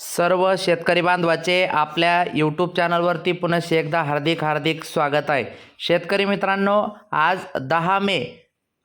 सर्व शेतकरी बांधवाचे आपल्या यूट्यूब चॅनलवरती पुन्हा एकदा हार्दिक हार्दिक स्वागत आहे. शेतकरी मित्रांनो आज दहा मे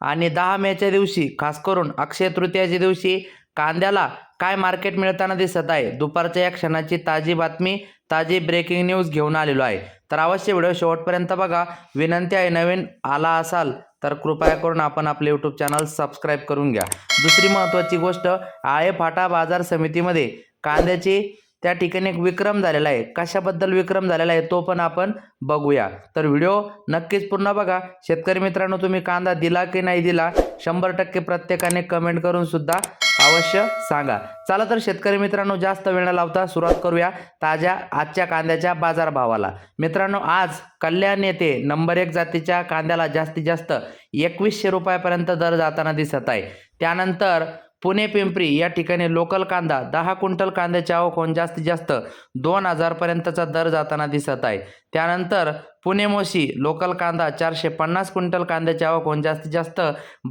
आणि दहा मेच्या दिवशी खास करून अक्षय तृतीयाच्या दिवशी कांद्याला काय मार्केट मिळताना दिसत आहे? दुपारच्या या क्षणाची ताजी बातमी ताजी ब्रेकिंग न्यूज घेऊन आलेलो आहे. तर अवश्य व्हिडिओ शेवटपर्यंत बघा. विनंती आहे नवीन आला असाल तर कृपया करून आपण आपले यूट्यूब चॅनल सबस्क्राईब करून घ्या. दुसरी महत्त्वाची गोष्ट आळे फाटा बाजार समितीमध्ये कांद्याची त्या ठिकाणी एक विक्रम झालेला आहे. कशाबद्दल विक्रम झालेला आहे तो पण आपण बघूया. तर व्हिडिओ नक्कीच पूर्ण बघा. शेतकरी मित्रांनो तुम्ही कांदा दिला की नाही दिला शंभर टक्के प्रत्येकाने कमेंट करून सुद्धा अवश्य सांगा. चला तर शेतकरी मित्रांनो जास्त वेळ लावता सुरुवात करूया ताज्या आजच्या कांद्याच्या बाजारभावाला. मित्रांनो आज कल्याण येथे नंबर एक जातीच्या कांद्याला जास्तीत जास्त एकवीसशे रुपयापर्यंत दर जाताना दिसत आहे. त्यानंतर पुणे पिंपरी या ठिकाणी लोकल कांदा दहा क्विंटल कांद्याची आवक होऊन जास्तीत जास्त दोन हजारपर्यंतचा दर जाताना दिसत आहे. त्यानंतर पुणे मोशी लोकल कांदा चारशे पन्नास क्विंटल कांद्याची आवक होऊन जास्तीत जास्त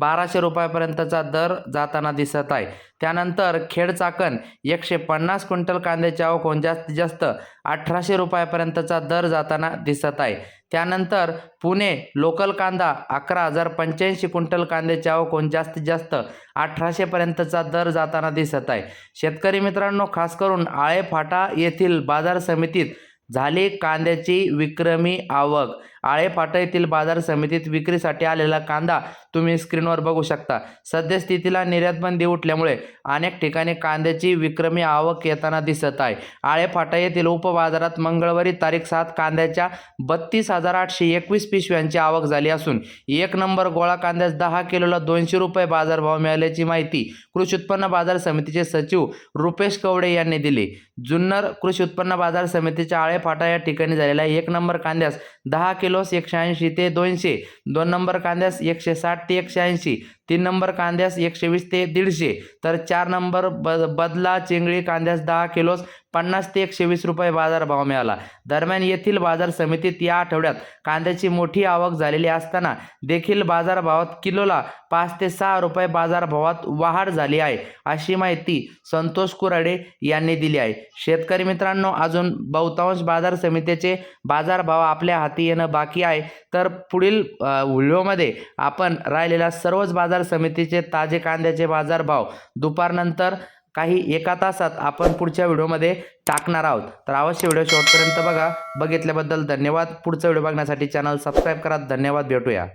बाराशे रुपयापर्यंतचा दर जाताना दिसत आहे. त्यानंतर खेड चाकण एकशे पन्नास क्विंटल कांद्याची आवक होऊन जास्तीत जास्त अठराशे रुपयापर्यंतचा दर जाताना दिसत आहे. त्यानंतर पुणे लोकल कांदा अकरा हजार पंच्याऐंशी क्विंटल कांद्याची आवक होऊन जास्तीत जास्त अठराशेपर्यंतचा दर जाताना दिसत आहे. शेतकरी मित्रांनो खास करून आळे फाटा येथील बाजार समितीत झाली कांद्याची विक्रमी आवक. आळेफाटा येथील बाजार समितीत विक्रीसाठी आलेला कांदा तुम्ही स्क्रीनवर बघू शकता. सद्यस्थितीला निर्यात बंदी उठल्यामुळे अनेक ठिकाणी कांद्याची विक्रमी आवक येताना दिसत आहे. आळेफाटा येथील उपबाजारात मंगळवारी तारीख सात कांद्याच्या बत्तीस हजार आठशे एकवीस पिशव्यांची आवक झाली असून एक नंबर गोळा कांद्यास दहा किलोला दोनशे रुपये बाजारभाव मिळाल्याची माहिती कृषी उत्पन्न बाजार समितीचे सचिव रुपेश कवडे यांनी दिली. जुन्नर कृषी उत्पन्न बाजार समितीच्या आळेफाटा या ठिकाणी झालेल्या एक नंबर कांद्यास दहा किलो किलोस एकशे ऐंशी ते दोनशे. दोन नंबर कांद्यास एकशे साठ ते एकशे ऐंशी. तीन नंबर कांद्यास एकशे वीस ते दीडशे तर चार नंबर ब बदला चिंगळी कांद्यास दहा किलोस पन्नास ते एकशे वीस रुपये बाजारभाव मिळाला. दरम्यान येथील बाजार समितीत या आठवड्यात कांद्याची मोठी आवक झालेली असताना देखील बाजारभावात किलोला पाच ते सहा रुपये बाजारभावात वाढ झाली आहे अशी माहिती संतोष कुराडे यांनी दिली आहे. शेतकरी मित्रांनो अजून बहुतांश बाजार समितीचे बाजारभाव आपल्या हाती येणं बाकी आहे. तर पुढील व्हिडिओमध्ये आपण राहिलेल्या सर्वच बाजार समितीचे ताजे कांद्याचे बाजारभाव दुपारनंतर काही एका तासात आपण पुढच्या व्हिडिओमध्ये टाकणार आहोत. तर अवश्य व्हिडिओ शेवटपर्यंत बघा. बघितल्याबद्दल धन्यवाद. पुढचा व्हिडिओ बघण्यासाठी चॅनल सबस्क्राईब करा. धन्यवाद. भेटूया.